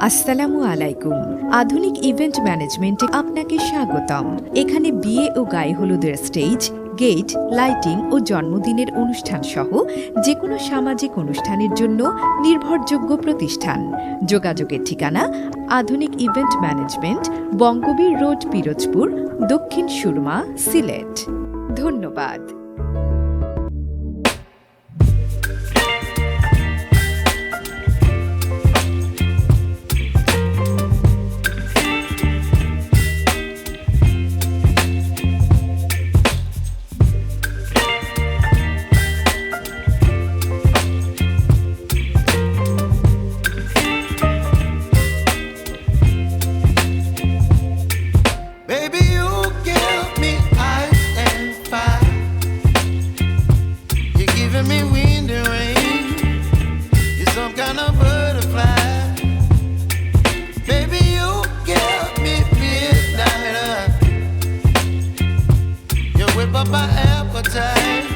আসসালামু আলাইকুম। আধুনিক ইভেন্ট ম্যানেজমেন্টে আপনাকে স্বাগতম। এখানে বিয়ে ও গায়ে হলুদের স্টেজ, গেট, লাইটিং ও জন্মদিনের অনুষ্ঠান সহ যে কোনো সামাজিক অনুষ্ঠানের জন্য নির্ভরযোগ্য প্রতিষ্ঠান। যোগাযোগের ঠিকানা, আধুনিক event management, Bangabir road, Pirojpur, Dakshin Surma, Sylhet. ধন্যবাদ। Giving me wind and rain. You're some kind of butterfly. Baby, you give me midnight. You whip up my appetite.